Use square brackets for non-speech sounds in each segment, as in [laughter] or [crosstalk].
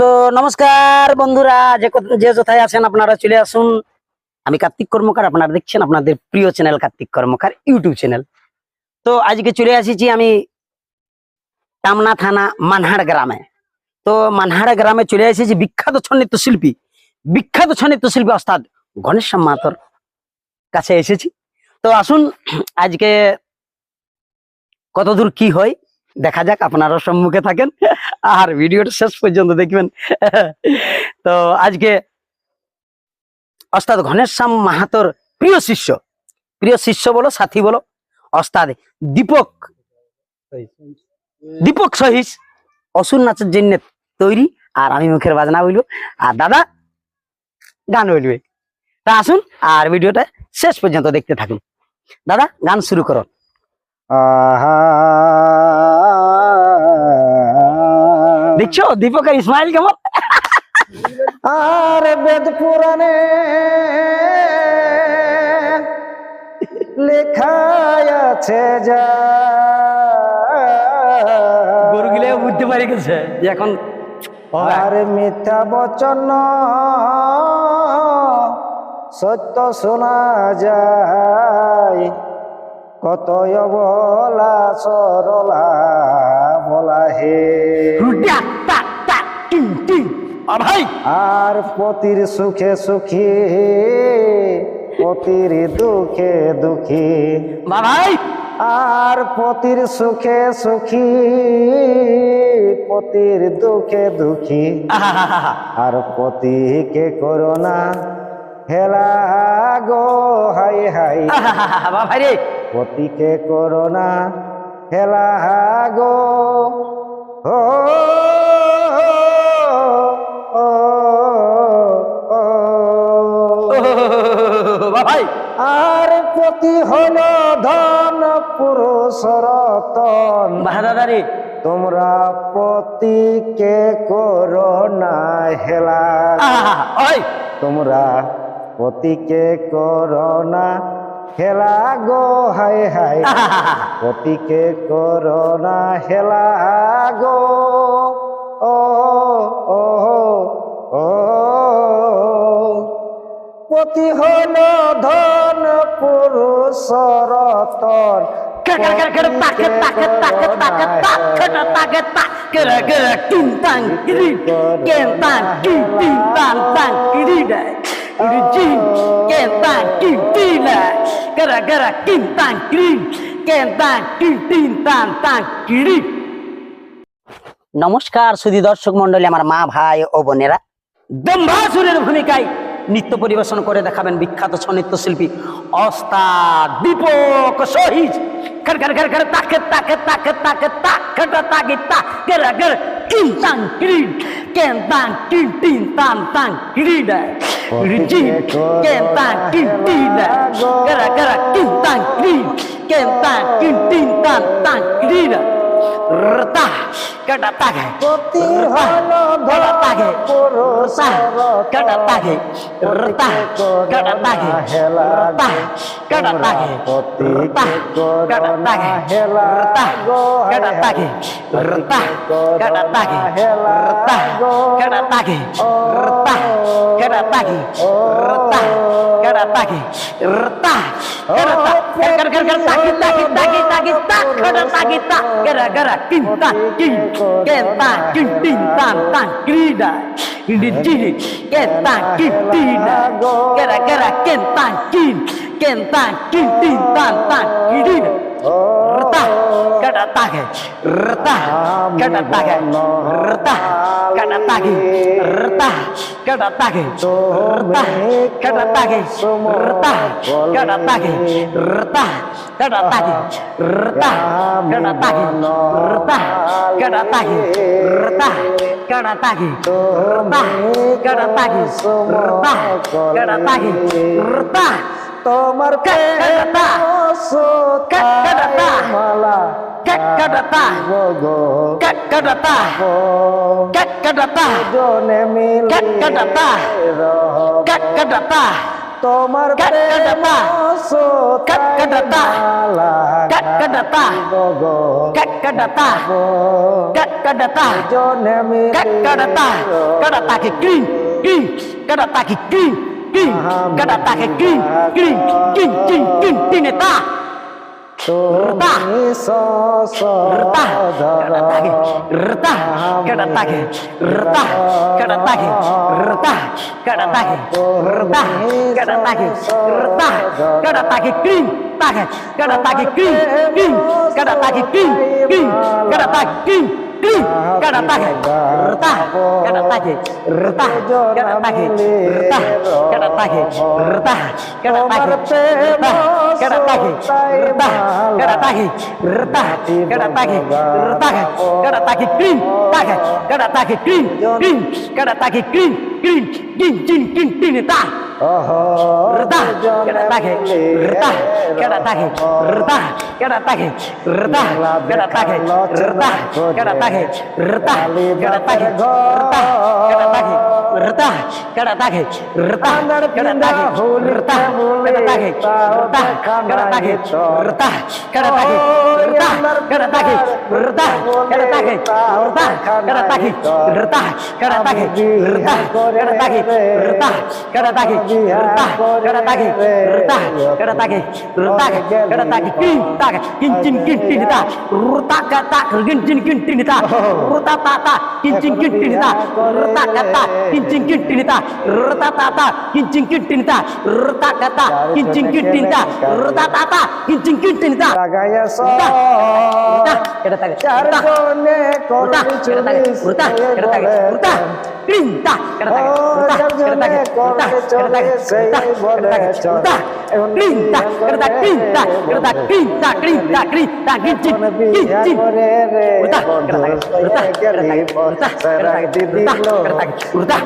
তো নমস্কার বন্ধুরা, যে যে কোথায় আছেন আপনারা চলে আসুন। আমি কার্তিক কর্মকার, আপনারা দেখছেন আপনাদের প্রিয় channel Kartik Karmakar YouTube channel. তো আজকে চলে আসিছি আমি টামনা থানা, মানহাড় গ্রামে। তো মানহাড় গ্রামে চলে এসেছি বিখ্যাত ছৌ নৃত্য শিল্পী। বিখ্যাত ছৌ শিল্পী অস্তাদ গণেশ মাহাতর কাছে এসেছি। তো আসুন, আজকে কতদূর কি হয় দেখা যাক আপনারা সম্মুখে থাকেন। আর ভিডিওটা শেষ পর্যন্ত দেখবেন। তো আজকে অস্তাদ ঘনেশ্যাম মাহাতোর প্রিয় শিষ্য। প্রিয় শিষ্য বলো, সাথী বলো, অস্তাদ দীপক দীপক সহিস, অসুর নাচের জন্য তৈরি। আর আমি মুখের বাজনা বলব। আর দাদা, গান বলবে। তা আসুন, আর ভিডিওটা শেষ পর্যন্ত দেখতে থাকুন। দাদা, গান শুরু করো। দেখছ? দীপকের ইসমাইল কেমন? আর বেদ পুরাণে লেখায় আছে যা। গরু গিলে বুঝতে পারি গেছে। এখন আর মিথ্যা বচন সত্য শোনা যায়। কত বলা সরলা বলা হে আর পতির সুখে সুখী পতির দুঃখে দুঃখী। ভাই। আর পতির সুখে সুখী পতির দুঃখে দুঃখী। আর পতিকে করোনা হেলা গো হাই হাই। [laughs] আহাহাহা। রে। পতিকে করোনা হেলা গো। ও ভাই [laughs] আর পতি হল ধন পুরুষ রতন। বাহ দাদা রে। তোমরা পতিকে করোনা হেলা। তোমরা পতিকে করোনা হেলা গো হাই হাই। [laughs] পতিকে করোনা হেলা গো। ও ও ও। পতি হল ধন পুরুষ রতন। কেড়ে কেড়ে কেড়ে তাকে তাকে তাকে তাকে তাকে নমস্কার সুদী দর্শক মন্ডলী আমার মা ভাই ও বোনেরা দম্ভাসুরের ভূমিকায় নৃত্য পরিবেশন করে দেখাবেন বিখ্যাত সনিত্য শিল্পী অস্তাদ দীপক সহিজ ঘর ঘর ঘর তাকে তাকে তাকে তাকে তাকে তান কেন তাং কিন তিন তান Rijin kentang kintina Gara-gara kintang grin Kentang kintintan tang grina Retah kada tage Retah kada tage Retah kada tage Retah kada tage Retah kada tage Retah kada tage Retah kada tage Retah kada tage Retah kada tage Retah kada pagi, retah. Kada pagi, retah. Kada tak kada kada kada tagi tagi tak. Kada tagi tak. Kada kada kinta, kin kenta kin tintan tan grida di sini kenta kin tina kada kada kenta kin kenta kin tintan tan grida retah. কটা তাকে রতা কটা তাকে রতা কটা তাকে রতা কটা তাকে রতা কটা তাকে কর কর কর তাকে তাকে তাকে তাকে তাক কটা তাকে তাক গরা গরা কিন তাক কিন কেন তাক কিন তিন তান tomar que cada ta cada ta mala que cada ta gogo que cada ta que cada ta done mi que cada ta que cada ta tomar que cada ta que cada ta mala que cada ta gogo que cada ta que cada ta done mi que cada ta cada ta que gri gri cada ta que gri king kada ta ke king king king king king king ta Rta, rta, kada tage, rta, kada tage, rta, kada tage, rta, kada tage, rta, kada tage, rta, kada tage, kring, tage, kada tage, kring, kring, kada tage, kring, kring, kada tage, kring, gli kada tage rta kada tage rta kada tage rta kada tage rta kada tage rta kada tage rta kada tage rta kada tage rta kada tage kada tage kada tage kada gli kada tage kada gli kada gli kada ta ऋता केटा ताके ऋता केटा ताके ऋता केटा ताके ऋता केटा ताके ऋता केटा ताके ऋता केटा ताके ऋता केटा ताके retah kada tage retah kada tage retah kada tage kada tage retah kada tage retah kada tage retah kada tage retah kada tage retah kada tage retah kada tage retah kada tage retah kada tage retah kada tage retah kada kincin kincin rutak kata kincin kincin tata kincin kincin kata kincing kintinita retatata kincing kintinita retatata kincing kintinita retatata kincing kintinita lagaya so uta kada tage uta uta kada tage uta kada tage uta kinta kada tage uta kada tage uta kada tage uta kada tage uta kinta kada tage kinta kada tage kinta kinta kinta kincing kincing uta kada tage uta kada tage uta kada tage uta kada tage uta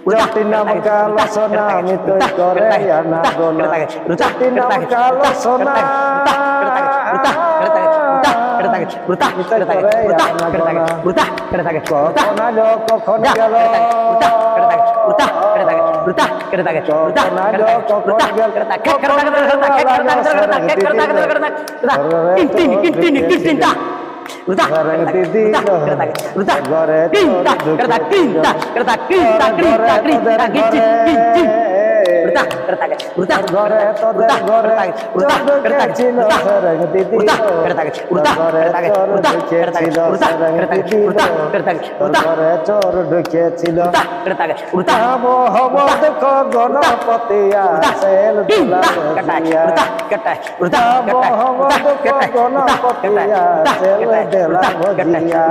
Jatinam kalau sonam itu Korea nagona Jatinam kalau sonam tage, urta, krinta, kada tage, krinta, kada tage, krinta, krinta, krinta, kincin, kincin. Urta, kada tage, urta, kada tage, urta, kada tage, urta, kada tage, urta, kada tage, urta, kada tage, urta, krinta, kada tage, krinta, kada tage, krinta, krinta, krinta, kincin, kincin. তোর ঘরে তোর ঘরে Ruta, ruta, ঘরে ruta, তোর ঘরে ruta, চোদ্দকে tinta, kereta tinta, kereta tinta, tinta, tinta, kincin, kincin. জাতি নাম কালো সোনা আমি তুই করে আনা গোনা জাতি নাম কালো সোনা উর্দা করে থাকে উর্দা ঘরে তোদের ঘরে উর্দা করে থাকে উর্দা করে থাকে উর্দা করে থাকে উর্দা করে থাকে উর্দা করে থাকে উর্দা করে থাকে উর্দা ঘরে চোর ঢুকেছিল উর্দা করে থাকে উর্দা মোহাম্মদ কো গণপতি আসেল দুলাল উর্দা কাটা উর্দা মোহাম্মদ কো গণপতি আসেল দুলাল ভজিয়া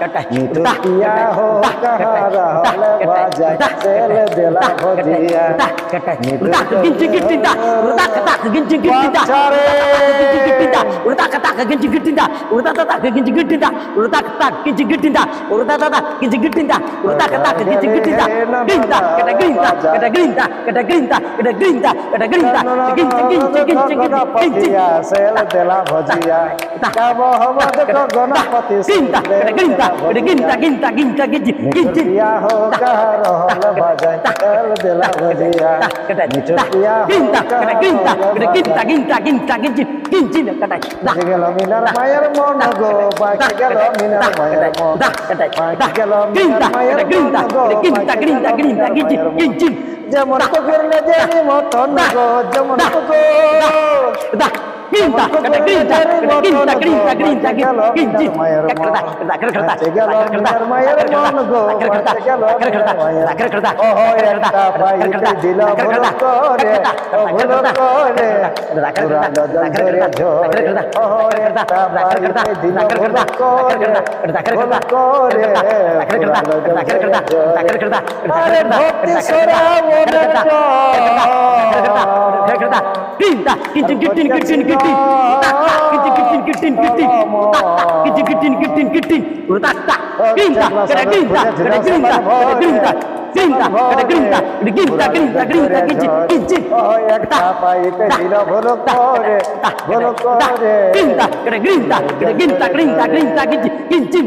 কাটা মিটুকিয়া হো কাহারা হলে বাজায় সেল দুলাল ভজিয়া কাটা tak kencing kencing tak tak tak kencing kencing tak kencing kencing tak tak tak kencing kencing tak tak tak kencing kencing tak tak tak kencing kencing tak tak tak kencing kencing tak tak tak kencing kencing tak gerinda kata gerinda kata gerinda kata gerinda kata gerinda kata gerinda kencing kencing kencing kencing sel dela bhajiya ka mohammad ko ganapati gerinda kata gerinda kata gerinda gerinda gerinda gerinda gerinda ho ka rohal bajai sel dela bhajiya কাটাই গিন্তা কাটাই গিন্তা এটা গিন্তা গিন্তা গিন্তা গিঞ্জি গিঞ্জি না কাটাই বাকি গেল মিনার মায়ের মন গো বাকি গেল মিনার মায়ের মন। দা যেমন grinta, kata grinta, grinta, grinta, grinta, Grinta, kincin, kincin, kincin, kincin, tak, tak, kincin, kincin, kincin, kincin, tak, একটা দা তিন দা কিচিন কিচিন কিচিন কিচিন তা কিচিন কিচিন কিচিন কিচিন তা কিচিন কিচিন কিচিন কিচিন পুরো তা তা তিন দা এটা তিন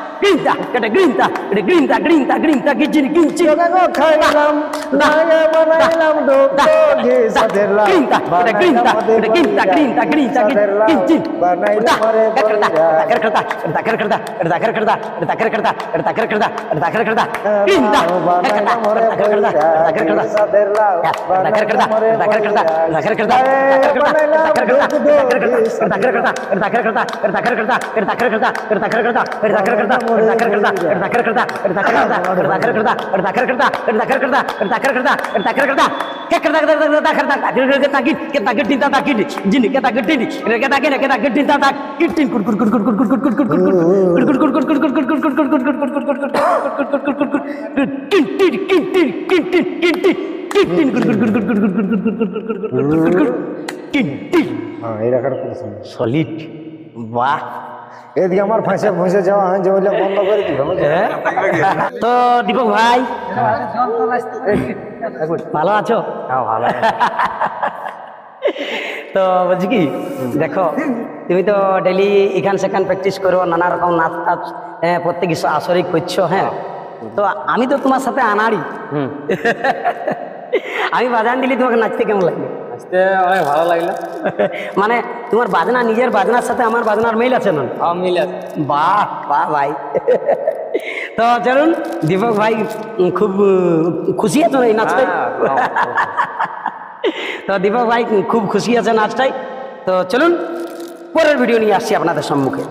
grinta, kada grinta, kada grinta, grinta, grinta, grinta, সাদের লাউ grinta, বানাইলাম রে বৈরাগী da, kada, da, আরে আগা খাইলাম da, grinta, kada grinta, kada grinta, grinta, grinta, grinta, grinta, আগা গো খাইলাম লাউকে বানাইলাম ডুবডুবি সাদের লাউ grinta, kada grinta, kada grinta, grinta, grinta, সাদের লাউ grinta, বানাইলাম রে kereta, kereta, kereta, kereta, kereta, kereta, kereta, kereta, kereta, kereta, kereta, kereta, grinta, বানাইলাম রে kereta, kereta, kereta, kereta, সাদের লাউ বানাইলাম রে হ্যাঁ এই রাখার কথা সলিড বাহ। এদিকে আমার ফাঁসে ফাঁসে যাওয়া হয় যে বললে বন্ধ করে দিবে তো দীপক ভাই ভালো আছো? হ্যাঁ ভালো [laughs] তো বলছি কি দেখো তুমি তো ডেলি এখান সেখান প্র্যাকটিস করো নানা রকম নাচ টাচ হ্যাঁ, প্রত্যেক আসরিক করছ হ্যাঁ? তো আমি তো তোমার সাথে আনাড়ি। [laughs] আমি বাজান দিলি তোমাকে নাচতে কেমন আজকে অনেক ভালো লাগল। [laughs] মানে তোমার বাজনা নিজের বাজনার সাথে আমার বাজনার মিল আছে না? সব মিলে আছে। বাহ বাহ ভাই। [laughs] তো চলুন দীপক ভাই খুব খুশি আছো এই নাচটাই হ্যাঁ, [laughs] তো দীপক ভাই খুব খুশি আছে নাচটাই তো চলুন পরের ভিডিও নিয়ে আসছি আপনাদের সম্মুখে।